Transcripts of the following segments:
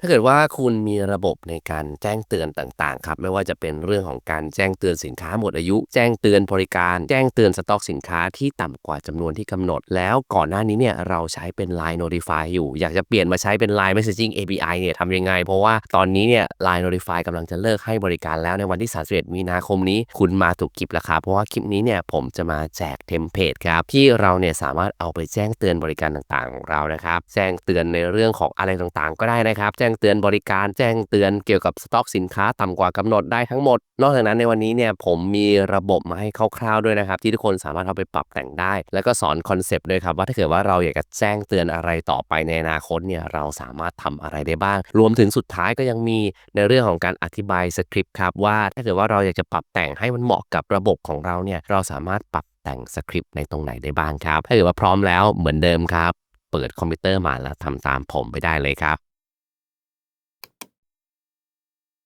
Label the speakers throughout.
Speaker 1: ถ้าเกิดว่าคุณมีระบบในการแจ้งเตือนต่างๆ ครับ ไม่ว่าจะเป็นเรื่องของการแจ้งเตือนสินค้าหมดอายุ แจ้งเตือนบริการ แจ้งเตือนสต็อกสินค้าที่ต่ำกว่าจำนวนที่กำหนด แล้วก่อนหน้านี้เนี่ยเราใช้เป็น Line Notify อยู่ อยากจะเปลี่ยนมาใช้เป็น Line Messaging API เนี่ยทำยังไง เพราะว่าตอนนี้เนี่ย Line Notify กำลังจะเลิกให้บริการแล้วในวันที่31มีนาคมนี้ คุณมาถูกคลิปแล้วครับเพราะว่าคลิปนี้เนี่ยผมจะมาแจกเทมเพลตครับที่เราเนี่ยสามารถเอาไปแจ้งเตือนบริการต่างๆของเรานะครับแจ้งเตือนในเรื่องของอะไรต่างๆ ก็ได้นะครับแจ้งงเตือนบริการแจ้งเตือนเกี่ยวกับสต็อกสินค้าต่ำกว่ากำหนดได้ทั้งหมด นอกจากนั้นในวันนี้เนี่ยผมมีระบบมาให้คร่าวๆด้วยนะครับ ที่ทุกคนสามารถเอาไปปรับแต่งได้ แล้วก็สอนคอนเซปต์ด้วยครับว่าถ้าเกิดว่าเราอยากจะแจ้งเตือนอะไรต่อไปในอนาคตเนี่ยเราสามารถทำอะไรได้บ้าง รวมถึงสุดท้ายก็ยังมีในเรื่องของการอธิบายสคริปต์ครับว่าถ้าเกิดว่าเราอยากจะปรับแต่งให้มันเหมาะกับระบบของเราเนี่ยเราสามารถปรับแต่งสคริปต์ในตรงไหนได้บ้างครับ ถ้าเกิดว่าพร้อมแล้วเหมือนเดิมครับ เปิดคอมพิวเตอร์มาแล้วทำตามผมไปได้เลยครับ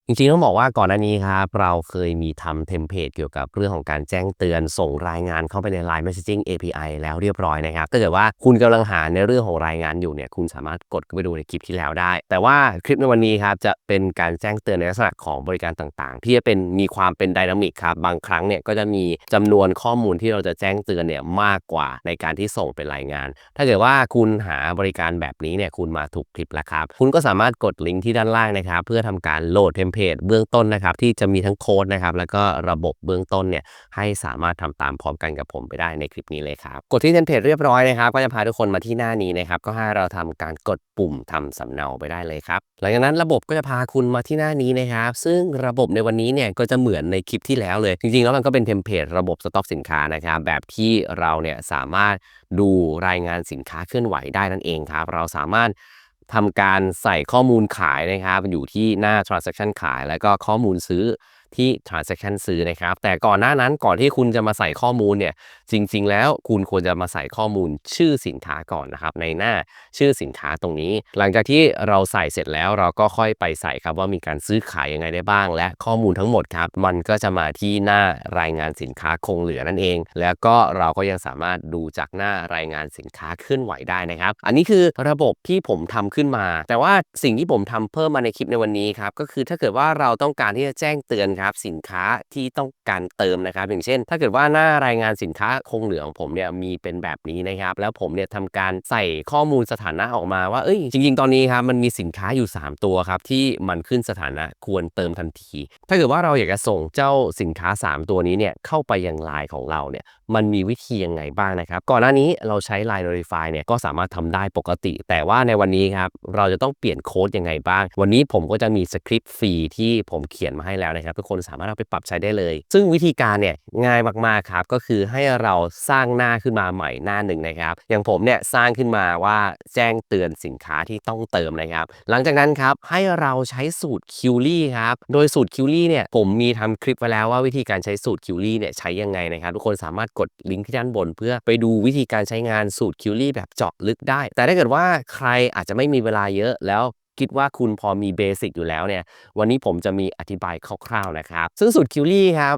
Speaker 1: จริงๆต้องบอกว่าก่อนหน้านี้ครับเราเคยมีทำเทมเพลตเกี่ยวกับเรื่องของการแจ้งเตือนส่งรายงานเข้าไปใน Line Messaging API แล้วเรียบร้อยนะครับถ้าเกิดว่าคุณกำลังหาในเรื่องของรายงานอยู่เนี่ยคุณสามารถกดไปดูในคลิปที่แล้วได้ แต่ว่าคลิปในวันนี้ครับจะเป็นการแจ้งเตือนในลักษณะของบริการต่างๆ ที่จะเป็นมีความเป็นไดนามิกครับบางครั้งเนี่ยก็จะมีจำนวนข้อมูลที่เราจะแจ้งเตือนเนี่ยมากกว่าในการที่ส่งเป็นรายงาน ถ้าเกิดว่าคุณหาบริการแบบนี้เนี่ยคุณมาถูกคลิปแล้วครับคุณก็สามารถกดลิงก์ที่ด้านล่างนะครับเพื่อทำการโหลดเทมเพลตเบื้องต้นนะครับ ที่จะมีทั้งโค้ดนะครับ แล้วก็ระบบเบื้องต้นเนี่ยให้สามารถทำตามพร้อมกันกับผมไปได้ในคลิปนี้เลยครับ กดที่เทมเพลตเรียบร้อยนะครับ ก็จะพาทุกคนมาที่หน้านี้นะครับ ก็ให้เราทำการกดปุ่มทำสำเนาไปได้เลยครับ หลังจากนั้นระบบก็จะพาคุณมาที่หน้านี้นะครับ ซึ่งระบบในวันนี้เนี่ยก็จะเหมือนในคลิปที่แล้วเลย จริงๆ แล้วมันก็เป็นเทมเพลตระบบสต็อกสินค้านะครับ แบบที่เราเนี่ยสามารถดูรายงานสินค้าเคลื่อนไหวได้นั่นเองครับ เราสามารถ ทำการใส่ข้อมูลขายนะครับ อยู่ที่หน้า transaction ขาย แล้วก็ข้อมูลซื้อ ที่ transaction ซื้อนะครับ แต่ก่อนหน้านั้นก่อนที่คุณจะมาใส่ข้อมูลเนี่ยจริง ๆ แล้วคุณควรจะมาใส่ข้อมูลชื่อสินค้าก่อนนะครับในหน้าชื่อสินค้าตรงนี้ หลังจากที่เราใส่เสร็จแล้วเราก็ค่อยไปใส่ครับว่ามีการซื้อขายยังไงได้บ้าง และข้อมูลทั้งหมดครับมันก็จะมาที่หน้ารายงานสินค้าคงเหลือนั่นเอง แล้วก็เราก็ยังสามารถดูจากหน้ารายงานสินค้าเคลื่อนไหวได้นะครับ อันนี้คือระบบที่ผมทำขึ้นมา แต่ว่าสิ่งที่ผมทำเพิ่มมาในคลิปในวันนี้ครับก็คือถ้าเกิดว่าเราต้องการที่จะแจ้งเตือนครับสินค้าที่ต้องการเติมนะครับ อย่างเช่น ถ้าเกิดว่าหน้ารายงานสินค้าคงเหลือของผมเนี่ยมีเป็นแบบนี้นะครับ แล้วผมเนี่ยทำการใส่ข้อมูลสถานะออกมาว่าเอ้ยจริง ๆ ตอนนี้ครับมันมีสินค้าอยู่ 3 ตัวครับที่มันขึ้นสถานะควรเติมทันที ถ้าเกิดว่าเราอยากจะส่งเจ้าสินค้า 3 ตัวนี้เนี่ยเข้าไปยังไลน์ของเราเนี่ยมันมีวิธียังไงบ้างนะครับ ก่อนหน้านี้เราใช้ Line Notify เนี่ยก็สามารถทำได้ปกติ แต่ว่าในวันนี้ครับเราจะต้องเปลี่ยนโค้ดยังไงบ้าง วันนี้ผมก็จะมีสคริปต์ฟรีที่ผมเขียนมาให้แล้วนะครับทุกคนสามารถเอาไปปรับใช้ได้เลย ซึ่งวิธีการเนี่ยง่ายมากๆครับก็คือให้เราสร้างหน้าขึ้นมาใหม่หน้าหนึ่งนะครับอย่างผมเนี่ยสร้างขึ้นมาว่าแจ้งเตือนสินค้าที่ต้องเติมนะครับ หลังจากนั้นครับให้เราใช้สูตรคิวลี่ครับโดยสูตรคิวลี่เนี่ยผมมีทำคลิปไว้แล้วว่าวิธีการใช้สูตรคิวลี่เนี่ยใช้ยังไงนะครับทุกคนสามารถกดลิงก์ที่ด้านบน เพื่อไปดูวิธีการใช้งานสูตรคิวลี่แบบเจาะลึกได้ แต่ถ้าเกิดว่าใครอาจจะไม่มีเวลาเยอะแล้ว คิดว่าคุณพอมีเบสิกอยู่แล้วเนี่ย วันนี้ผมจะมีอธิบายคร่าวๆนะครับ ซึ่งสูตรคิวลี่ครับ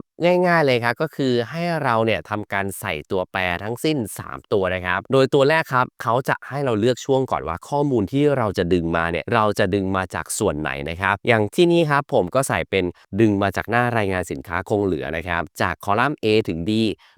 Speaker 1: ง่ายๆเลยครับ ก็คือให้เราเนี่ยทำการใส่ตัวแปรทั้งสิ้น 3 ตัวนะครับ โดยตัวแรกครับเขาจะให้เราเลือกช่วงก่อนว่าข้อมูลที่เราจะดึงมาเนี่ยเราจะดึงมาจากส่วนไหนนะครับ อย่างที่นี่ครับผมก็ใส่เป็นดึงมาจากหน้ารายงานสินค้าคงเหลือนะครับ จากคอลัมน์ A ถึง D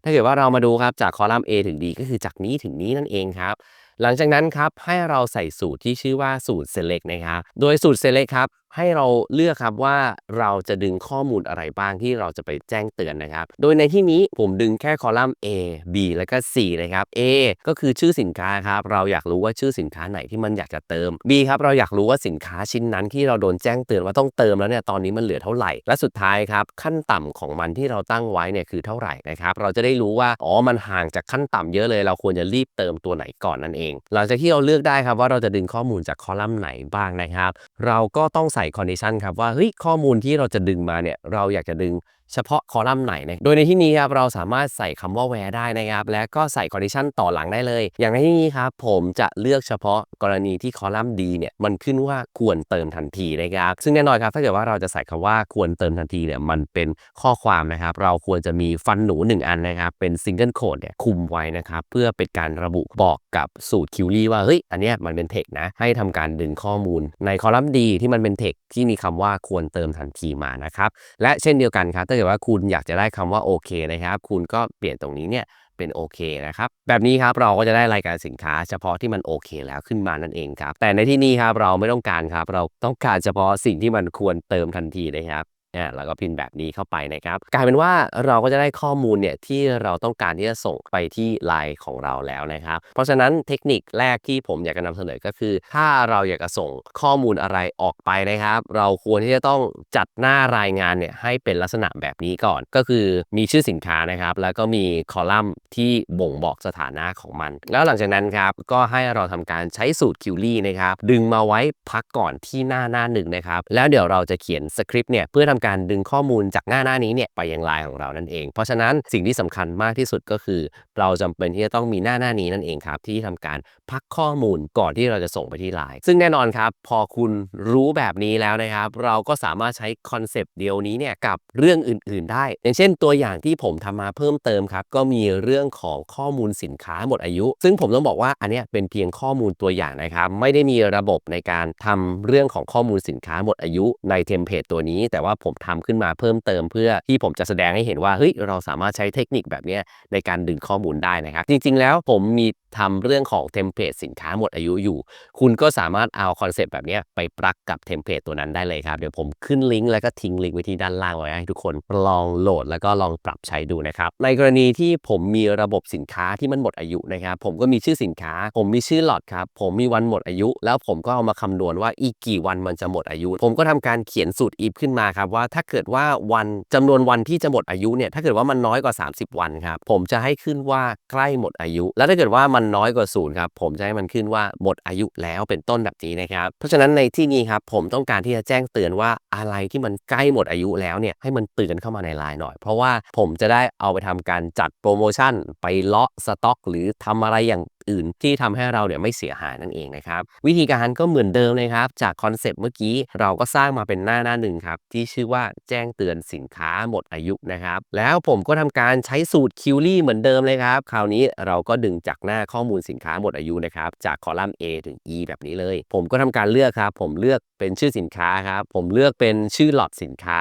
Speaker 1: ถ้าเกิดว่าเรามาดูครับจากคอลัมน์ A ถึง D ก็คือจากนี้ถึงนี้นั่นเองครับ หลังจากนั้นครับให้เราใส่สูตรที่ชื่อว่าสูตร select นะครับ โดยสูตร select ครับให้เราเลือกครับว่าเราจะดึงข้อมูลอะไรบ้างที่เราจะไปแจ้งเตือนนะครับ โดยในที่นี้ผมดึงแค่คอลัมน์ A B แล้วก็ C นะครับ A ก็คือชื่อสินค้าครับ เราอยากรู้ว่าชื่อสินค้าไหนที่มันอยากจะเติม B ครับ เราอยากรู้ว่าสินค้าชิ้นนั้นที่เราโดนแจ้งเตือนว่าต้องเติมแล้วเนี่ยตอนนี้มันเหลือเท่าไหร่ และสุดท้ายครับขั้นต่ำของมันที่เราตั้งไว้เนี่ยคือเท่าไหร่นะครับ เราจะได้รู้ว่าอ๋อ มันห่างจากขั้นต่ำเยอะเลย เราควรจะรีบเติมตัวไหนก่อนนั่นเอง หลังจากที่เราเลือกได้ครับว่าเราจะดึงข้อมูลจากคอลัมน์ไหนบ้างนะครับ เราก็ต้องใส่คอนดิชันครับว่าเฮ้ยข้อมูลที่เราจะดึงมาเนี่ยเราอยากจะดึง เฉพาะคอลัมน์ไหนนะโดยในที่นี้ครับเราสามารถใส่คำว่า where ได้นะครับ และก็ใส่ condition ต่อหลังได้เลย อย่างในที่นี้ครับผมจะเลือกเฉพาะกรณีที่คอลัมน์ D เนี่ยมันขึ้นว่าควรเติมทันทีนะครับ ซึ่งแน่นอนครับถ้าเกิดว่าเราจะใส่คำว่าควรเติมทันทีเนี่ยมันเป็นข้อความนะครับ เราควรจะมีฟันหนู 1 อันนะครับ เป็น single code เนี่ยคุมไว้นะครับ เพื่อเป็นการระบุบอกกับสูตรคิวรี่ว่าเฮ้ยอันเนี้ยมันเป็นเทคนะให้ทำการดึงข้อมูล ในคอลัมน์ D ที่มันเป็นเทคที่มีคำว่าควรเติมทันทีมานะครับและเช่นเดียวกันครับเกิดว่าคุณอยากจะได้คำว่าโอเคนะครับ คุณก็เปลี่ยนตรงนี้เนี่ยเป็นโอเคนะครับ แบบนี้ครับเราก็จะได้รายการสินค้าเฉพาะที่มันโอเคแล้วขึ้นมานั่นเองครับ แต่ในที่นี้ครับเราไม่ต้องการครับ เราต้องการเฉพาะสิ่งที่มันควรเติมทันทีนะครับ นี่ยแล้วก็พิมพ์แบบนี้เข้าไปนะครับกลายเป็นว่าเราก็จะได้ข้อมูลเนี่ยที่เราต้องการที่จะส่งไปที่ไลน์ของเราแล้วนะครับ เพราะฉะนั้นเทคนิคแรกที่ผมอยากจะนำเสนอก็คือ ถ้าเราอยากจะส่งข้อมูลอะไรออกไปนะครับ เราควรที่จะต้องจัดหน้ารายงานเนี่ยให้เป็นลักษณะแบบนี้ก่อน ก็คือมีชื่อสินค้านะครับ แล้วก็มีคอลัมน์ที่บ่งบอกสถานะของมัน แล้วหลังจากนั้นครับก็ให้เราทำการใช้สูตรคิวรี่นะครับดึงมาไว้พักก่อนที่หน้าหน้าหนึ่งนะครับแล้วเดี๋ยวเราจะเขียนสคริปต์เนี่ยเพื่อทำการดึงข้อมูลจากหน้าหน้านี้เนี่ยไปยังไลน์ของเรานั่นเอง เพราะฉะนั้นสิ่งที่สำคัญมากที่สุดก็คือ เราจำเป็นที่จะต้องมีหน้าหน้านี้นั่นเองครับที่ทำการพักข้อมูลก่อนที่เราจะส่งไปที่ไลน์ซึ่งแน่นอนครับ พอคุณรู้แบบนี้แล้วนะครับ เราก็สามารถใช้คอนเซปต์เดียวนี้เนี่ยกับเรื่องอื่น ๆ ได้ อย่างเช่น ตัวอย่างที่ผมทำมาเพิ่มเติมครับก็มีเรื่องของข้อมูลสินค้าหมดอายุ ซึ่งผมต้องบอกว่าอันนี้เป็นเพียงข้อมูลตัวอย่างนะครับ ไม่ได้มีระบบในการทำเรื่องของข้อมูลสินค้าหมดอายุในเทมเพลตตัวนี้ แต่ว่าผมทำขึ้นมาเพิ่มเติมเพื่อที่ผมจะแสดงให้เห็นว่าเฮ้ยเราสามารถใช้เทคนิคแบบนี้ในการดึงข้อมูลได้นะครับ จริง ๆ แล้วผมมีทำเรื่องของเทมเพลตสินค้าหมดอายุอยู่ คุณก็สามารถเอาคอนเซปต์แบบนี้ไปปรักกับเทมเพลตตัวนั้นได้เลยครับ เดี๋ยวผมขึ้นลิงก์แล้วก็ทิ้งลิงก์ไว้ที่ด้านล่างไว้ให้ทุกคนลองโหลดแล้วก็ลองปรับใช้ดูนะครับ ในกรณีที่ผมมีระบบสินค้าที่มันหมดอายุนะครับ ผมก็มีชื่อสินค้า ผมมีชื่อหลอดครับ ผมมีวันหมดอายุ แล้วผมก็เอามาคำนวณว่าอีกกี่วันมันจะหมดอายุ ผมก็ทำการเขียนสูตร if ขึ้นมาครับว่าถ้าเกิดว่าวันจำนวนวันที่จะหมดอายุเนี่ยถ้าเกิดว่ามันน้อยกว่า 30 วันครับผมจะให้ขึ้นว่าใกล้หมดอายุ แล้วถ้าเกิดว่ามันน้อยกว่าศูนย์ครับผมจะให้มันขึ้นว่าหมดอายุแล้วเป็นต้นแบบนี้นะครับเพราะฉะนั้นในที่นี้ครับผมต้องการที่จะแจ้งเตือนว่าอะไรที่มันใกล้หมดอายุแล้วเนี่ยให้มันเตือนเข้ามาในไลน์หน่อย เพราะว่าผมจะได้เอาไปทำการจัดโปรโมชั่น ไปเลาะสต็อก หรือทำอะไรอย่าง อื่นที่ทำให้เราเนี่ยไม่เสียหายนั่นเองนะครับ วิธีการก็เหมือนเดิมเลยครับ จากคอนเซปต์เมื่อกี้เราก็สร้างมาเป็นหน้าหน้าหนึ่งครับ ที่ชื่อว่าแจ้งเตือนสินค้าหมดอายุนะครับ แล้วผมก็ทำการใช้สูตรคิวรี่เหมือนเดิมเลยครับ คราวนี้เราก็ดึงจากหน้าข้อมูลสินค้าหมดอายุนะครับ จากคอลัมน์ A ถึง E แบบนี้เลย ผมก็ทำการเลือกครับ ผมเลือกเป็นชื่อสินค้าครับ ผมเลือกเป็นชื่อหลอดสินค้า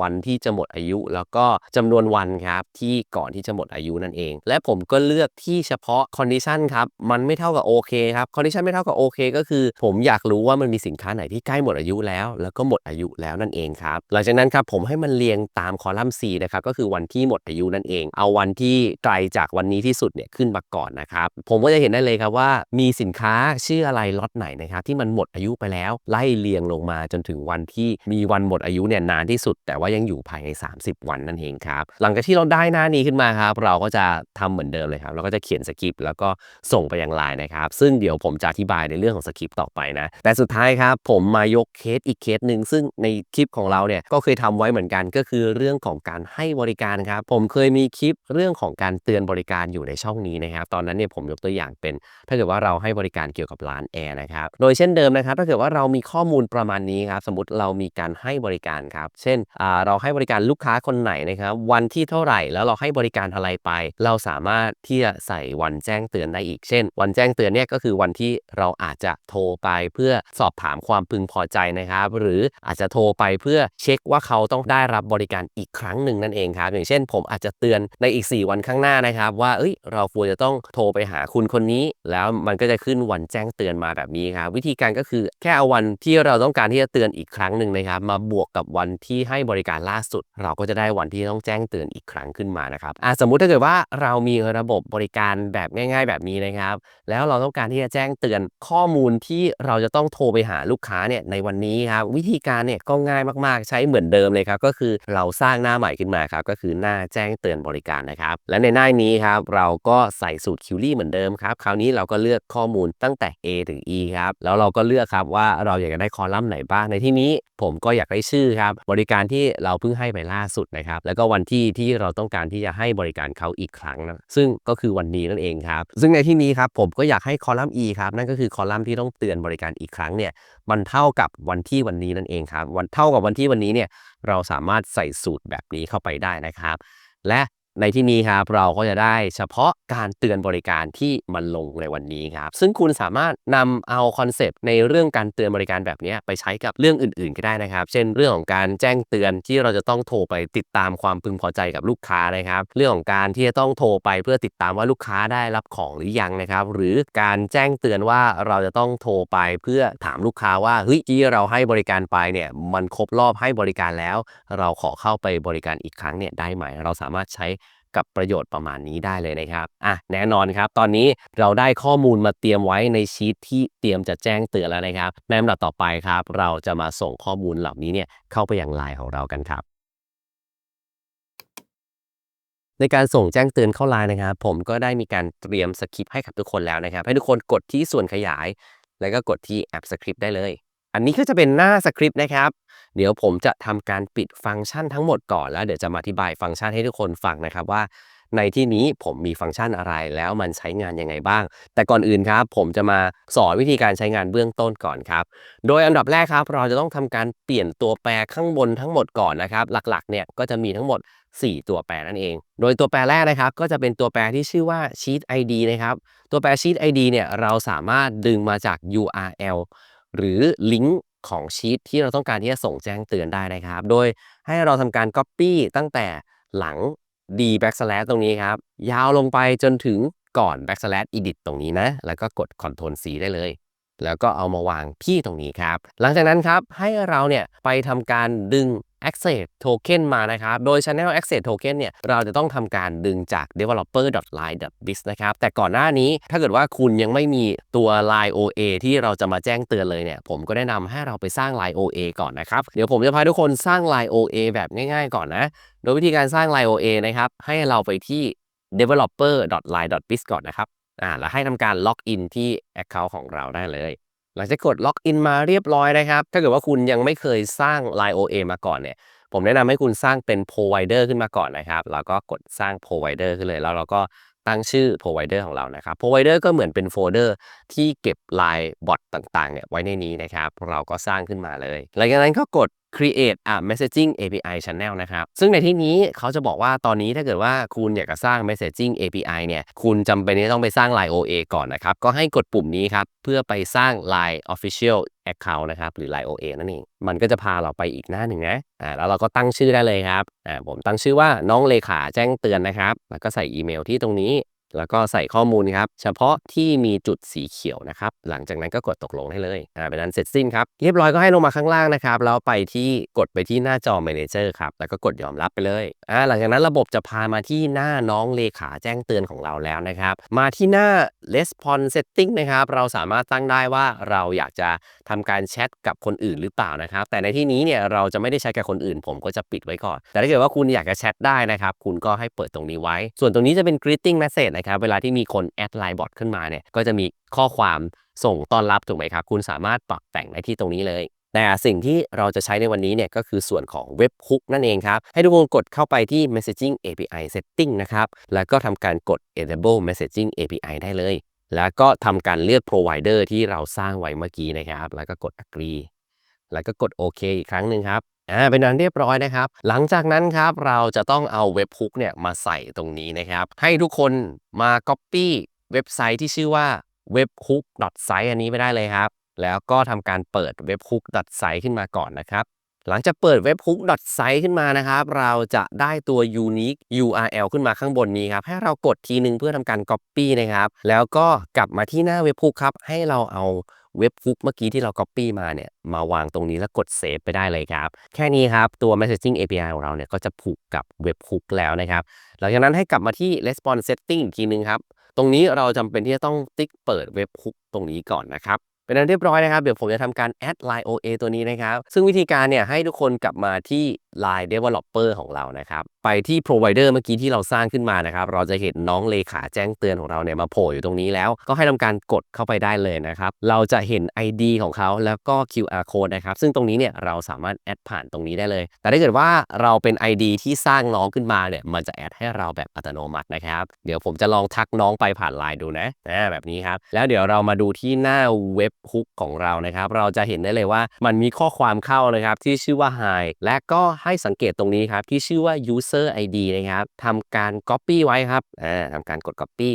Speaker 1: วันที่จะหมดอายุ แล้วก็จำนวนวันครับที่ก่อนที่จะหมดอายุนั่นเอง และผมก็เลือกที่เฉพาะคอนดิชันครับมันไม่เท่ากับโอเคครับคอนดิชันไม่เท่ากับโอเคก็คือ ผมอยากรู้ว่ามันมีสินค้าไหนที่ใกล้หมดอายุแล้ว แล้วก็หมดอายุแล้วนั่นเองครับหลังจากนั้นครับผมให้มันเรียงตามคอลัมน์ C นะครับก็คือวันที่หมดอายุนั่นเอง เอาวันที่ไกลจากวันนี้ที่สุดเนี่ยขึ้นมาก่อนนะครับผมก็จะเห็นได้เลยครับว่า มีสินค้าชื่ออะไรล็อตไหนนะครับที่มันหมดอายุไปแล้ว ไล่เรียงลงมาจนถึงวันที่มีวันหมดอายุเนี่ยนานที่สุด แต่ว่ายังอยู่ภายใน 30 วันนั่นเองครับหลังจากที่เราได้หน้านี้ขึ้นมาครับเราก็จะทำเหมือนเดิมเลยครับเราก็จะเขียนสคริปต์แล้วก็ส่งไปยังไลน์นะครับ ซึ่งเดี๋ยวผมจะอธิบายในเรื่องของสคริปต์ต่อไปนะ แต่สุดท้ายครับผมมายกเคสอีกเคสหนึ่งซึ่งในคลิปของเราเนี่ยก็เคยทำไว้เหมือนกันก็คือเรื่องของการให้บริการครับ ผมเคยมีคลิปเรื่องของการเตือนบริการอยู่ในช่องนี้นะครับตอนนั้นเนี่ยผมยกตัวอย่างเป็น ถ้าเกิดว่าเราให้บริการเกี่ยวกับร้านแอร์นะครับโดยเช่นเดิมนะครับถ้าเกิดว่าเรามีข้อมูลประมาณนี้ครับสมมติเรามีการให้บริการครับ เช่นเราให้บริการลูกค้าคนไหนนะครับวันที่เท่าไหร่แล้วเราให้บริการอะไรไป เราสามารถที่จะใส่วันแจ้งเตือนได้อีกเช่น วันแจ้งเตือนเนี่ยก็คือวันที่เราอาจจะโทรไปเพื่อสอบถามความพึงพอใจนะครับ หรืออาจจะโทรไปเพื่อเช็คว่าเขาต้องได้รับบริการอีกครั้งหนึ่งนั่นเองครับ อย่างเช่น ผมอาจจะเตือนในอีก 4 วันข้างหน้านะครับ ว่าเอ้ยเราควรจะต้องโทรไปหาคุณคนนี้ แล้วมันก็จะขึ้นวันแจ้งเตือนมาแบบนี้ครับ วิธีการก็คือแค่เอาวันที่เราต้องการที่จะเตือนอีกครั้งหนึ่งนะครับ มาบวกกับวันที่ให้บริการล่าสุด เราก็จะได้วันที่ต้องแจ้งเตือนอีกครั้งขึ้นมานะครับอะสมมุติถ้าเกิดว่าเรามีระบบบริการแบบง่าย ๆ แบบนี้นะครับนะครับ แล้วเราต้องการที่จะแจ้งเตือนข้อมูลที่เราจะต้องโทรไปหาลูกค้าเนี่ยในวันนี้ครับวิธีการเนี่ยก็ง่ายมากๆ ใช้เหมือนเดิมเลยครับก็คือเราสร้างหน้าใหม่ขึ้นมาครับก็คือหน้าแจ้งเตือนบริการนะครับและในหน้านี้ครับเราก็ใส่สูตรคิวรี่เหมือนเดิมครับคราวนี้เราก็เลือกข้อมูลตั้งแต่ A ถึง E ครับแล้วเราก็เลือกครับว่าเราอยากจะได้คอลัมน์ไหนบ้างในที่นี้ผมก็อยากได้ชื่อครับบริการที่เราเพิ่งให้ไปล่าสุดนะครับแล้วก็วันที่ที่เราต้องการที่จะให้บริการเขาอีกครั้งนะซึ่งก็คือวันนี้นั่นเองครับซึ่งในที่นี้ครับผมก็อยากให้คอลัมน์ E ครับนั่นก็คือคอลัมน์ที่ต้องเตือนบริการอีกครั้งเนี่ยมันเท่ากับวันที่วันนี้นั่นเองครับวันเท่ากับวันที่วันนี้เนี่ยเราสามารถใส่สูตรแบบนี้เข้าไปได้นะครับ และ ในที่นี้ครับเราก็จะได้เฉพาะการเตือนบริการที่มันลงในวันนี้ครับ ซึ่งคุณสามารถนำเอาคอนเซปต์ในเรื่องการเตือนบริการแบบนี้ไปใช้กับเรื่องอื่นๆก็ได้นะครับ เช่นเรื่องของการแจ้งเตือนที่เราจะต้องโทรไปติดตามความพึงพอใจกับลูกค้านะครับ เรื่องของการที่จะต้องโทรไปเพื่อติดตามว่าลูกค้าได้รับของหรือยังนะครับ หรือการแจ้งเตือนว่าเราจะต้องโทรไปเพื่อถามลูกค้าว่าเฮ้ยที่เราให้บริการไปเนี่ยมันครบรอบให้บริการแล้ว เราขอเข้าไปบริการอีกครั้งเนี่ยได้ไหม เราสามารถใช้ กับประโยชน์ประมาณนี้ได้เลยนะครับอะแน่นอนครับ ตอนนี้เราได้ข้อมูลมาเตรียมไว้ในชีตที่เตรียมจะแจ้งเตือนแล้วนะครับ ในลำดับต่อไปครับ เราจะมาส่งข้อมูลเหล่านี้เนี่ยเข้าไปยังไลน์ของเรากันครับ ในการส่งแจ้งเตือนเข้าไลน์นะครับ ผมก็ได้มีการเตรียมสคริปต์ให้กับทุกคนแล้วนะครับ ให้ทุกคนกดที่ส่วนขยาย แล้วก็กดที่แอปสคริปต์ได้เลย อันนี้ก็จะเป็นหน้าสคริปต์นะครับ เดี๋ยวผมจะทำการปิดฟังก์ชันทั้งหมดก่อนแล้วเดี๋ยวจะมาอธิบายฟังก์ชันให้ทุกคนฟังนะครับว่า ในที่นี้ผมมีฟังก์ชันอะไรแล้วมันใช้งานยังไงบ้าง แต่ก่อนอื่นครับ ผมจะมาสอนวิธีการใช้งานเบื้องต้นก่อนครับ โดยอันดับแรกครับ เราจะต้องทำการเปลี่ยนตัวแปรข้างบนทั้งหมดก่อนนะครับหลักๆเนี่ยก็จะมีทั้งหมด 4 ตัวแปรนั่นเอง โดยตัวแปรแรกนะครับ ก็จะเป็นตัวแปรที่ชื่อว่า sheet id นะครับตัวแปร sheet id เนี่ยเราสามารถดึงมาจาก url หรือลิงก์ ของชีตที่เราต้องการที่จะส่งแจ้งเตือนได้นะครับ โดยให้เราทำการ Copy ตั้งแต่หลัง d backslash ตรงนี้ครับ ยาวลงไปจนถึงก่อน backslash edit ตรงนี้นะ แล้วก็กด Ctrl C ได้เลย แล้วก็เอามาวางที่ตรงนี้ครับ หลังจากนั้นครับให้เราเนี่ยไปทำการดึง access token มานะครับ โดย channel access token เนี่ย เราจะต้องทำการดึงจาก developer.line.biz นะครับ แต่ก่อนหน้านี้ถ้าเกิดว่าคุณยังไม่มีตัว line OA ที่เราจะมาแจ้งเตือนเลยเนี่ย ผมก็แนะนำให้เราไปสร้าง line OA ก่อนนะครับ เดี๋ยวผมจะพาทุกคนสร้าง line OA แบบง่ายๆ ก่อนนะ โดยวิธีการสร้าง line OA นะครับ ให้เราไปที่ developer.line.biz ก่อนนะครับ อ่า แล้วให้ทำการล็อกอินที่ Account ของเราได้เลย หลังจากกดล็อกอินมาเรียบร้อยนะครับ ถ้าเกิดว่าคุณยังไม่เคยสร้าง Line OA มาก่อนเนี่ย ผมแนะนำให้คุณสร้างเป็น provider ขึ้นมาก่อนนะครับ แล้วก็กดสร้าง provider ขึ้นเลย แล้วเราก็ตั้งชื่อ provider ของเรานะครับ provider ก็เหมือนเป็นโฟลเดอร์ที่เก็บ Line บอทต่างๆเนี่ยไว้ในนี้นะครับ เราก็สร้างขึ้นมาเลย หลังจากนั้นก็กด create a messaging API channel นะครับ ซึ่งในที่นี้เขาจะบอกว่าตอนนี้ถ้าเกิดว่าคุณอยากจะสร้าง messaging API เนี่ย คุณจำเป็นที่ต้องไปสร้าง Line OA ก่อนนะครับ ก็ให้กดปุ่มนี้ครับ เพื่อไปสร้าง Line Official Account นะครับ หรือ Line OA นั่นเอง มันก็จะพาเราไปอีกหน้าหนึ่งนะ อ่า แล้วเราก็ตั้งชื่อได้เลยครับ อ่า ผมตั้งชื่อว่าน้องเลขาแจ้งเตือนนะครับ แล้วก็ใส่อีเมลที่ตรงนี้ แล้วก็ใส่ข้อมูลครับ เฉพาะที่มีจุดสีเขียวนะครับ หลังจากนั้นก็กดตกลงได้เลยอ่าเป็นนั้นเสร็จสิ้นครับ เรียบร้อยก็ให้ลงมาข้างล่างนะครับ แล้วไปที่กดไปที่หน้าจอ Manager ครับ แล้วก็กดยอมรับไปเลยอ่าหลังจากนั้นระบบจะพามาที่หน้าน้องเลขาแจ้งเตือนของเราแล้วนะครับ มาที่หน้า Response Setting นะครับ เราสามารถตั้งได้ว่าเราอยากจะทำการแชทกับคนอื่นหรือเปล่านะครับ แต่ในที่นี้เนี่ยเราจะไม่ได้แชทกับคนอื่น ผมก็จะปิดไว้ก่อน แต่ถ้าเกิดว่าคุณอยากจะแชทได้นะครับ คุณก็ให้เปิดตรงนี้ไว้ ส่วนตรงนี้จะเป็น greeting message นะครับเวลาที่มีคนแอดไลน์บอทขึ้นมาเนี่ยก็จะมีข้อความส่งต้อนรับถูกไหมครับคุณสามารถปรับแต่งได้ที่ตรงนี้เลย แต่สิ่งที่เราจะใช้ในวันนี้เนี่ยก็คือส่วนของเว็บฮุกนั่นเองครับ ให้ทุกคนกดเข้าไปที่ messaging API setting นะครับ แล้วก็ทำการกด enable messaging API ได้เลย แล้วก็ทำการเลือก provider ที่เราสร้างไว้เมื่อกี้นะครับ แล้วก็กด agree แล้วก็กดโอเคอีกครั้งหนึ่งครับ อ่าเป็นนั้นเรียบร้อยนะครับ หลังจากนั้นครับเราจะต้องเอาเว็บฮุกเนี่ยมาใส่ตรงนี้นะครับ ให้ทุกคนมา copy เว็บไซต์ที่ชื่อว่า webhook.site อันนี้ไปได้เลยครับ แล้วก็ทำการเปิด webhook.site ขึ้นมาก่อนนะครับหลังจากเปิด webhook.site ขึ้นมานะครับ เราจะได้ตัว unique URL ขึ้นมาข้างบนนี้ครับ ให้เรากดทีนึงเพื่อทำการ copy นะครับ แล้วก็กลับมาที่หน้า webhook ครับ ให้เราเอา เว็บฮุกเมื่อกี้ที่เรา copy มาเนี่ยมาวางตรงนี้แล้วกดเซฟไปได้เลยครับ แค่นี้ครับ ตัว messaging API ของเราเนี่ยก็จะผูกกับเว็บฮุกแล้วนะครับ หลังจากนั้นให้กลับมาที่ response setting อีกทีนึงครับ ตรงนี้เราจำเป็นที่จะต้องติ๊กเปิดเว็บฮุกตรงนี้ก่อนนะครับเป็นอันเรียบร้อยนะครับ เดี๋ยวผมจะทำการ add line OA ตัวนี้นะครับ ซึ่งวิธีการเนี่ยให้ทุกคนกลับมาที่ line developer ของเรานะครับ ไปที่ provider เมื่อกี้ที่เราสร้างขึ้นมานะครับ เราจะเห็นน้องเลขาแจ้งเตือนของเราเนี่ยมาโผล่อยู่ตรงนี้แล้ว ก็ให้ทำการกดเข้าไปได้เลยนะครับ เราจะเห็น ID ของเขาแล้วก็ QR code นะครับ ซึ่งตรงนี้เนี่ยเราสามารถแอดผ่านตรงนี้ได้เลย แต่ถ้าเกิดว่าเราเป็น ID ที่สร้างน้องขึ้นมาเนี่ย มันจะแอดให้เราแบบอัตโนมัตินะครับ เดี๋ยวผมจะลองทักน้องไปผ่านไลน์ดูนะอ่าแบบนี้ครับ แล้วเดี๋ยวเรามาดูที่หน้าเว็บฮุกของเรานะครับ เราจะเห็นได้เลยว่ามันมีข้อความเข้านะครับที่ชื่อว่า hi และก็ให้สังเกตตรงนี้ครับ ที่ชื่อว่า user ID นะครับทำการ copy ไว้ครับอ่าทำการกด copy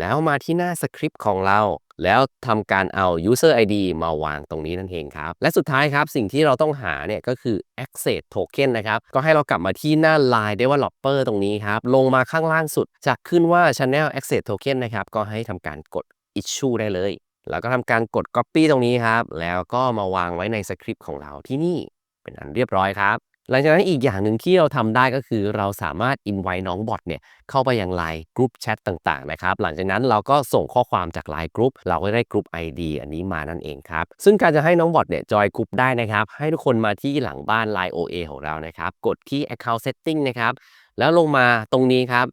Speaker 1: แล้วมาที่หน้าสคริปต์ของเรา แล้วทำการเอา user ID มาวางตรงนี้นั่นเองครับ และสุดท้ายครับ สิ่งที่เราต้องหาเนี่ยก็คือ access token นะครับ ก็ให้เรากลับมาที่หน้า line developer ตรงนี้ครับ ลงมาข้างล่างสุดจะขึ้นว่า channel access token นะครับ ก็ให้ทำการกด issue ได้เลย แล้วก็ทำการกด copy ตรงนี้ครับ แล้วก็มาวางไว้ในสคริปต์ของเราที่นี่เป็นอันเรียบร้อยครับ หลังจากนั้นอีกอย่างหนึ่งที่เราทำได้ก็คือเราสามารถอินไว้น้องบอทเนี่ยเข้าไปยังไลน์กรุ๊ปแชทต่างๆนะครับหลังจากนั้นเราก็ส่งข้อความจากไลน์กรุ๊ปเราก็ได้กรุ๊ป ID อันนี้มานั่นเองครับซึ่งการจะให้น้องบอทเนี่ยจอยกรุ๊ปได้นะครับให้ทุกคนมาที่หลังบ้าน Line OA ของเรานะครับกดที่ account setting นะครับแล้วลงมาตรงนี้ครับ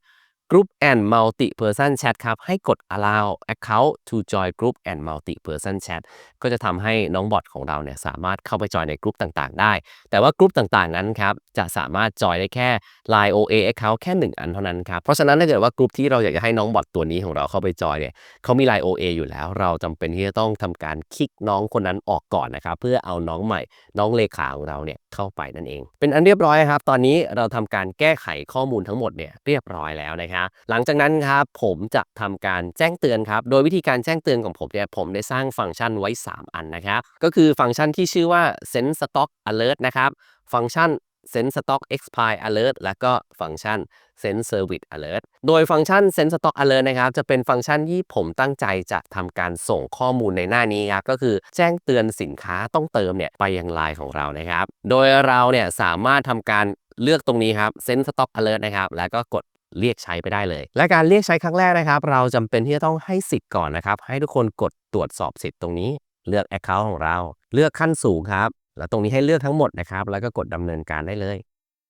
Speaker 1: Group and Multi Person Chat ครับ ให้กด allow account to join group and multi person chat ก็จะทำให้น้องบอทของเราเนี่ยสามารถเข้าไปจอยในกลุ่มต่างๆ ได้ แต่ว่ากลุ่มต่างๆ นั้นครับ จะสามารถจอยได้แค่ Line OA account แค่ 1 อันเท่านั้นครับ เพราะฉะนั้นถ้าเกิดว่ากลุ่มที่เราอยากจะให้น้องบอทตัวนี้ของเราเข้าไปจอยเนี่ยเขามี Line OA อยู่แล้ว เราจำเป็นที่จะต้องทำการคลิกน้องคนนั้นออกก่อนนะครับ เพื่อเอาน้องใหม่ น้องเลขาของเราเนี่ย เข้าไปนั่นเอง เป็นอันเรียบร้อยครับ ตอนนี้เราทำการแก้ไขข้อมูลทั้งหมดเนี่ยเรียบร้อยแล้วนะครับหลังจากนั้นครับผมจะทำการแจ้งเตือนครับ โดยวิธีการแจ้งเตือนของผมเนี่ยผมได้สร้างฟังก์ชันไว้ 3 อันนะครับ ก็คือฟังก์ชันที่ชื่อว่า send stock alert นะครับ ฟังก์ชัน send stock expire alert แล้วก็ฟังก์ชัน send service alert โดยฟังก์ชัน send stock alert นะครับ จะเป็นฟังก์ชันที่ผมตั้งใจจะทำการส่งข้อมูลในหน้านี้ครับ ก็คือแจ้งเตือนสินค้าต้องเติมเนี่ยไปยังไลน์ของเรานะครับ โดยเราเนี่ยสามารถทำการเลือกตรงนี้ครับ send stock alert นะครับ แล้วก็กดเรียกใช้ไปได้เลย และการเรียกใช้ครั้งแรกนะครับ เราจำเป็นที่จะต้องให้สิทธิ์ก่อนนะครับ ให้ทุกคนกดตรวจสอบสิทธิ์ตรงนี้ เลือก Account ของเรา เลือกขั้นสูงครับ แล้วตรงนี้ให้เลือกทั้งหมดนะครับ แล้วก็กดดำเนินการได้เลย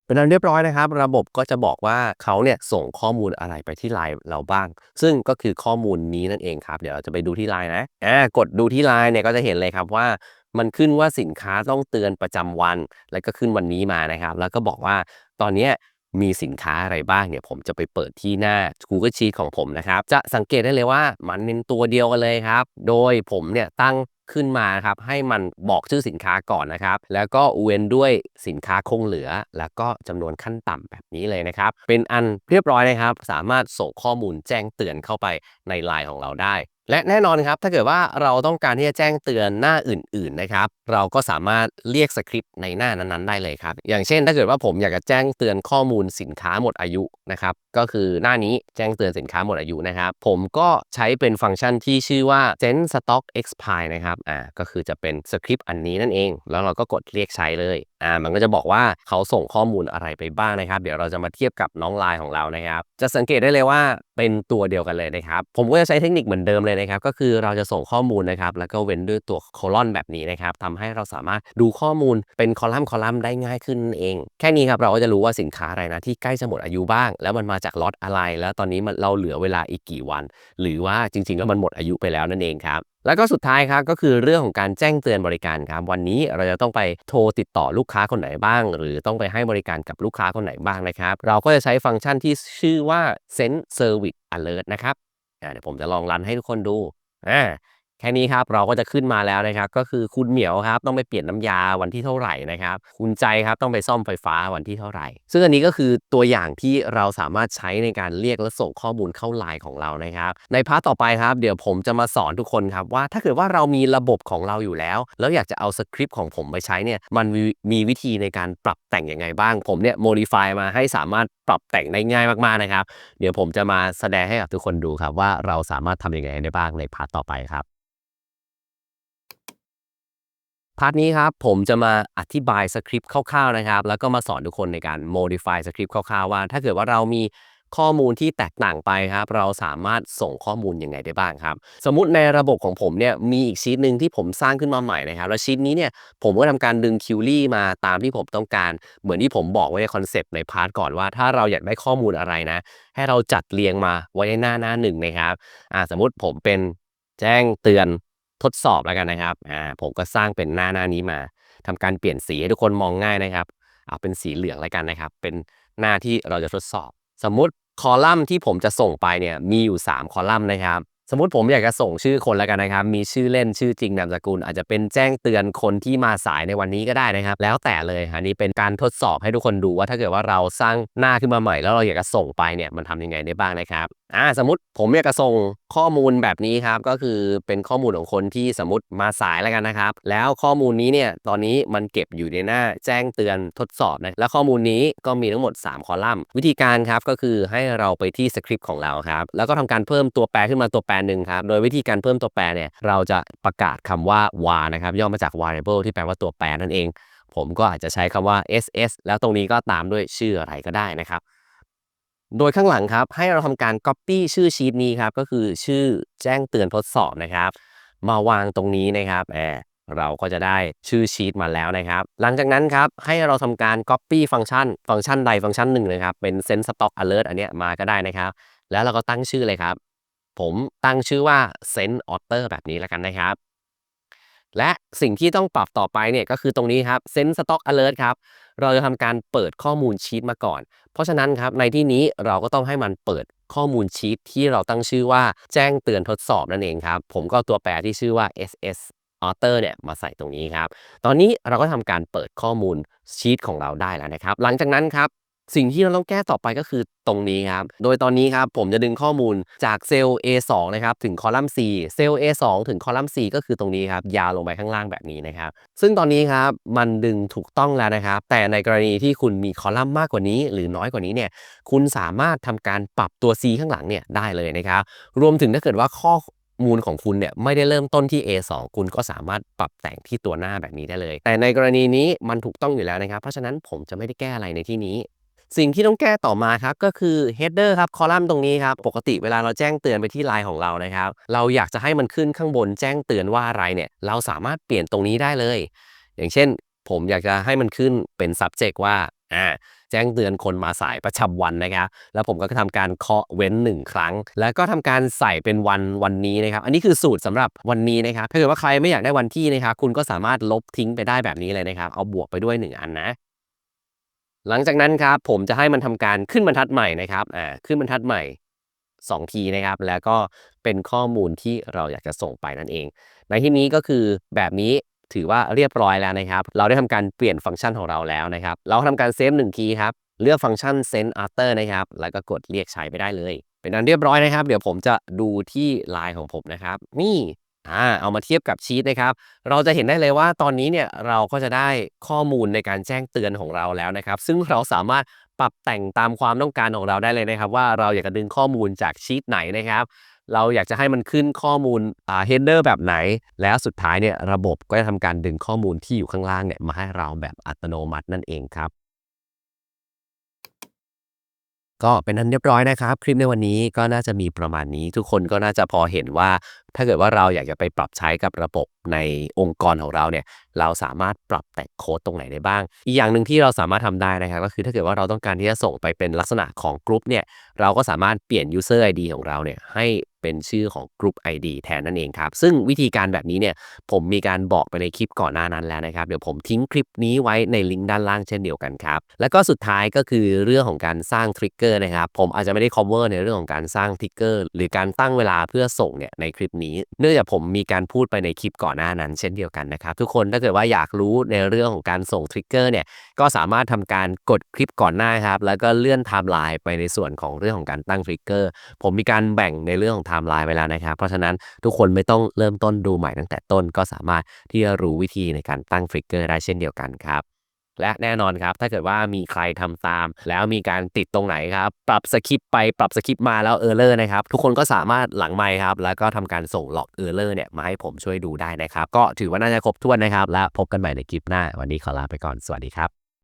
Speaker 1: เป็นอันเรียบร้อยนะครับ ระบบก็จะบอกว่าเขาเนี่ยส่งข้อมูลอะไรไปที่ไลน์เราบ้าง ซึ่งก็คือข้อมูลนี้นั่นเองครับ เดี๋ยวเราจะไปดูที่ไลน์นะอ่ากดดูที่ไลน์เนี่ยก็จะเห็นเลยครับว่ามันขึ้นว่าสินค้าต้องเตือนประจำวัน แล้วก็ขึ้นวันนี้มานะครับ แล้วก็บอกว่าตอนเนี้มีสินค้าอะไรบ้างเนี่ยผมจะไปเปิดที่หน้า Google Sheet ของผมนะครับ จะสังเกตได้เลยว่ามันเป็นตัวเดียวกันเลยครับ โดยผมเนี่ยตั้ง ขึ้นมาครับให้มันบอกชื่อสินค้าก่อนนะครับ แล้วก็เว้นด้วยสินค้าคงเหลือ แล้วก็จำนวนขั้นต่ำแบบนี้เลยนะครับ เป็นอันเรียบร้อยนะครับ สามารถส่งข้อมูลแจ้งเตือนเข้าไปในไลน์ของเราได้ และแน่นอนครับ ถ้าเกิดว่าเราต้องการที่จะแจ้งเตือนหน้าอื่น ๆนะครับ เราก็สามารถเรียกสคริปต์ในหน้านั้นๆ ได้เลยครับ อย่างเช่น ถ้าเกิดว่าผมอยากจะแจ้งเตือนข้อมูลสินค้าหมดอายุนะครับ ก็คือหน้านี้แจ้งเตือนสินค้าหมดอายุนะครับ ผมก็ใช้เป็นฟังก์ชันที่ชื่อว่า send stock expire นะครับ อ่า ก็คือจะเป็นสคริปต์อันนี้นั่นเอง แล้วเราก็กดเรียกใช้เลยอ่ามันก็จะบอกว่าเขาส่งข้อมูลอะไรไปบ้างนะครับ เดี๋ยวเราจะมาเทียบกับน้องไลน์ของเรานะครับ จะสังเกตได้เลยว่าเป็นตัวเดียวกันเลยนะครับ ผมก็จะใช้เทคนิคเหมือนเดิมเลยนะครับ ก็คือเราจะส่งข้อมูลนะครับ แล้วก็เว้นด้วยตัวโคลอนแบบนี้นะครับทำให้เราสามารถดูข้อมูลเป็นคอลัมน์คอลัมน์ได้ง่ายขึ้นนั่นเอง แค่นี้ครับเราก็จะรู้ว่าสินค้าอะไรนะที่ใกล้จะหมดอายุบ้าง แล้วมันมาจากล็อตอะไร แล้วตอนนี้มันเราเหลือเวลาอีกกี่วัน หรือว่าจริงๆแล้วมันหมดอายุไปแล้วนั่นเองครับ แล้วก็สุดท้ายครับก็คือเรื่องของการแจ้งเตือนบริการครับวันนี้เราจะต้องไปโทรติดต่อลูกค้าคนไหนบ้าง หรือต้องไปให้บริการกับลูกค้าคนไหนบ้างนะครับ เราก็จะใช้ฟังก์ชันที่ชื่อว่า send service alert นะครับเดี๋ยวผมจะลองรันให้ทุกคนดูอ่า แค่นี้ครับเราก็จะขึ้นมาแล้วนะครับก็คือคุณเหมียวครับต้องไปเปลี่ยนน้ำยาวันที่เท่าไหร่นะครับคุณใจครับต้องไปซ่อมไฟฟ้าวันที่เท่าไหร่ ซึ่งอันนี้ก็คือตัวอย่างที่เราสามารถใช้ในการเรียกและส่งข้อมูลเข้าไลน์ของเรานะครับ ในพาร์ทต่อไปครับ เดี๋ยวผมจะมาสอนทุกคนครับว่า ถ้าเกิดว่าเรามีระบบของเราอยู่แล้ว แล้วอยากจะเอาสคริปต์ของผมไปใช้เนี่ยมันมีมีวิธีในการปรับแต่งยังไงบ้าง ผมเนี่ยโมดิฟายมาให้สามารถปรับแต่งได้ง่ายมากๆนะครับ เดี๋ยวผมจะมาแสดงให้กับทุกคนดูครับว่าเราสามารถทำยังไงได้บ้างในพาร์ทต่อไปครับ พาร์ทนี้ครับผมจะมาอธิบายสคริปต์คร่าวๆนะครับ แล้วก็มาสอนทุกคนในการ modify สคริปต์คร่าวๆว่า ถ้าเกิดว่าเรามีข้อมูลที่แตกต่างไปครับ เราสามารถส่งข้อมูลยังไงได้บ้างครับ สมมุติในระบบของผมเนี่ยมีอีกชีตหนึ่งที่ผมสร้างขึ้นมาใหม่นะครับ แล้วชีตนี้เนี่ยผมก็ทำการดึงคิวรี่มาตามที่ผมต้องการ เหมือนที่ผมบอกไว้ในคอนเซปต์ในพาร์ทก่อนว่า ถ้าเราอยากได้ข้อมูลอะไรนะ ให้เราจัดเรียงมาไว้ในหน้าหน้าหนึ่งนะครับอ่าสมมุติผมเป็นแจ้งเตือน ทดสอบแล้วกันนะครับอ่าผมก็สร้างเป็นหน้าหน้านี้มาทำการเปลี่ยนสีให้ทุกคนมองง่ายนะครับ เอาเป็นสีเหลืองแล้วกันนะครับ เป็นหน้าที่เราจะทดสอบ สมมุติคอลัมน์ที่ผมจะส่งไปเนี่ยมีอยู่ 3 คอลัมน์นะครับสมมติผมอยากจะส่งชื่อคนแล้วกันนะครับ มีชื่อเล่นชื่อจริงนามสกุล อาจจะเป็นแจ้งเตือนคนที่มาสายในวันนี้ก็ได้นะครับ แล้วแต่เลยอันนี้เป็นการทดสอบให้ทุกคนดูว่าถ้าเกิดว่าเราสร้างหน้าขึ้นมาใหม่แล้วเราอยากจะส่งไปเนี่ยมันทำยังไงได้บ้างนะครับอ่าสมมติผมอยากจะส่งข้อมูลแบบนี้ครับ ก็คือเป็นข้อมูลของคนที่สมมติมาสายแล้วกันนะครับ แล้วข้อมูลนี้เนี่ยตอนนี้มันเก็บอยู่ในหน้าแจ้งเตือนทดสอบนะและข้อมูลนี้ก็มีทั้งหมด 3 คอลัมน์ วิธีการครับก็คือให้เราไปที่สคริปต์ของเราครับ แล้วก็ทำการเพิ่มตัวแปรขึ้นมาตัวแปรหนึ่งครับ โดยวิธีการเพิ่มตัวแปรเนี่ยเราจะประกาศคำว่า var นะครับย่อมาจาก variable ที่แปลว่าตัวแปรนั่นเอง ผมก็อาจจะใช้คำว่า ss แล้วตรงนี้ก็ตามด้วยชื่ออะไรก็ได้นะครับ โดยข้างหลังครับให้เราทำการ Copy ชื่อชีตนี้ครับก็คือชื่อแจ้งเตือนทดสอบนะครับ มาวางตรงนี้นะครับแอบเราก็จะได้ชื่อชีตมาแล้วนะครับ หลังจากนั้นครับให้เราทำการ Copy ฟังก์ชัน ฟังก์ชันใดฟังก์ชันหนึ่งเลยครับเป็น Send Stock Alert อันเนี้ยมาก็ได้นะครับ แล้วเราก็ตั้งชื่อเลยครับ ผมตั้งชื่อว่า Send Author แบบนี้แล้วกันนะครับ และสิ่งที่ต้องปรับต่อไปเนี่ยก็คือตรงนี้ครับ Send Stock Alert ครับ เราจะทำการเปิดข้อมูลชีตมาก่อน เพราะฉะนั้นครับในที่นี้เราก็ต้องให้มันเปิดข้อมูลชีตที่เราตั้งชื่อว่าแจ้งเตือนทดสอบนั่นเองครับ ผมก็ตัวแปรที่ชื่อว่า ss author เนี่ยมาใส่ตรงนี้ครับ ตอนนี้เราก็ทำการเปิดข้อมูลชีตของเราได้แล้วนะครับ หลังจากนั้นครับ สิ่งที่เราต้องแก้ต่อไปก็คือตรงนี้ครับ โดยตอนนี้ครับผมจะดึงข้อมูลจากเซลล์ A2 นะครับถึงคอลัมน์ C เซลล์ A2 ถึงคอลัมน์ C ก็คือตรงนี้ครับยาวลงไปข้างล่างแบบนี้นะครับ ซึ่งตอนนี้ครับมันดึงถูกต้องแล้วนะครับ แต่ในกรณีที่คุณมีคอลัมน์มากกว่านี้ หรือน้อยกว่านี้เนี่ยคุณสามารถทำการปรับตัว C ข้างหลังเนี่ยได้เลยนะครับ รวมถึงถ้าเกิดว่าข้อมูลของคุณเนี่ยไม่ได้เริ่มต้นที่ A2 คุณก็สามารถปรับแต่งที่ตัวหน้าแบบนี้ได้เลย แต่ในกรณีนี้มันถูกต้องอยู่แล้วนะครับ เพราะฉะนั้นผมจะไม่ได้แก้อะไรในที่นี้ สิ่งที่ต้องแก้ต่อมาครับก็คือ header ครับคอลัมน์ตรงนี้ครับปกติเวลาเราแจ้งเตือนไปที่ไลน์ของเรานะครับเราอยากจะให้มันขึ้นข้างบนแจ้งเตือนว่าอะไรเนี่ยเราสามารถเปลี่ยนตรงนี้ได้เลย อย่างเช่น ผมอยากจะให้มันขึ้นเป็น subject ว่าอ่าแจ้งเตือนคนมาสายประจำวันนะครับแล้วผมก็ทำการเคาะเว้น 1 ครั้ง แล้วก็ทำการใส่เป็นวันวันนี้นะครับ อันนี้คือสูตรสำหรับวันนี้นะครับถ้าเกิดว่าใครไม่อยากได้วันที่นะครับคุณก็สามารถลบทิ้งไปได้แบบนี้เลยนะครับ เอาบวกไปด้วย 1 อันนะ หลังจากนั้นครับผมจะให้มันทำการขึ้นบรรทัดใหม่นะครับอ่าขึ้นบรรทัดใหม่2ทีนะครับ แล้วก็เป็นข้อมูลที่เราอยากจะส่งไปนั่นเอง ในที่นี้ก็คือแบบนี้ถือว่าเรียบร้อยแล้วนะครับ เราได้ทำการเปลี่ยนฟังก์ชันของเราแล้วนะครับ เราทำการเซฟหนึ่งคีครับ เลือกฟังก์ชัน send after นะครับ แล้วก็กดเรียกใช้ไปได้เลย เป็นอันเรียบร้อยนะครับ เดี๋ยวผมจะดูที่ไลน์ของผมนะครับ นี่ อ่าเอามาเทียบกับชีตนะครับ เราจะเห็นได้เลยว่าตอนนี้เนี่ยเราก็จะได้ข้อมูลในการแจ้งเตือนของเราแล้วนะครับ ซึ่งเราสามารถปรับแต่งตามความต้องการของเราได้เลยนะครับ ว่าเราอยากจะดึงข้อมูลจากชีตไหนนะครับ เราอยากจะให้มันขึ้นข้อมูลอ่า header แบบไหน แล้วสุดท้ายเนี่ยระบบก็จะทำการดึงข้อมูลที่อยู่ข้างล่างเนี่ยมาให้เราแบบอัตโนมัตินั่นเองครับ ก็เป็นนั้นเรียบร้อยนะครับ คลิปในวันนี้ก็น่าจะมีประมาณนี้ ทุกคนก็น่าจะพอเห็นว่า ถ้าเกิดว่าเราอยากจะไปปรับใช้กับระบบในองค์กรของเราเนี่ยเราสามารถปรับแต่งโค้ดตรงไหนได้บ้าง อีกอย่างหนึ่งที่เราสามารถทำได้นะครับก็คือถ้าเกิดว่าเราต้องการที่จะส่งไปเป็นลักษณะของกลุ่มเนี่ยเราก็สามารถเปลี่ยน user ID ของเราเนี่ยให้ เป็นชื่อของ Group ID แทนนั่นเองครับ ซึ่งวิธีการแบบนี้เนี่ยผมมีการบอกไปในคลิปก่อนหน้านั้นแล้วนะครับ เดี๋ยวผมทิ้งคลิปนี้ไว้ในลิงก์ด้านล่างเช่นเดียวกันครับ แล้วก็สุดท้ายก็คือเรื่องของการสร้างทริกเกอร์นะครับ ผมอาจจะไม่ได้ cover ในเรื่องของการสร้างทริกเกอร์หรือการตั้งเวลาเพื่อส่งเนี่ยในคลิปนี้ เนื่องจากผมมีการพูดไปในคลิปก่อนหน้านั้น เช่นเดียวกันนะครับ ทุกคนถ้าเกิดว่าอยากรู้ในเรื่องของการส่งทริกเกอร์เนี่ยก็สามารถทำการกดคลิปก่อนหน้าครับแล้วก็เลื่อนไทม์ไลน์ไปในส่วนของเรื่องของการตั้งทริกเกอร์ผมมีการแบ่งในเรื่องของไทม์ไลน์ไว้แล้วนะครับ เพราะฉะนั้นทุกคนไม่ต้องเริ่มต้นดูใหม่ตั้งแต่ต้นก็สามารถที่จะรู้วิธีในการตั้งทริกเกอร์ได้เช่นเดียวกันครับและแน่นอนครับ ถ้าเกิดว่ามีใครทำตาม แล้วมีการติดตรงไหนครับ ปรับสคริปต์ไปปรับสคริปต์มาแล้วเออร์เลอร์นะครับ ทุกคนก็สามารถหลังไมค์ครับ แล้วก็ทำการส่งหลอกเออร์เลอร์เนี่ยมาให้ผมช่วยดูได้นะครับ ก็ถือว่าน่าจะครบถ้วนนะครับ และพบกันใหม่ในคลิปหน้า วันนี้ขอลาไปก่อนสวัสดีครับ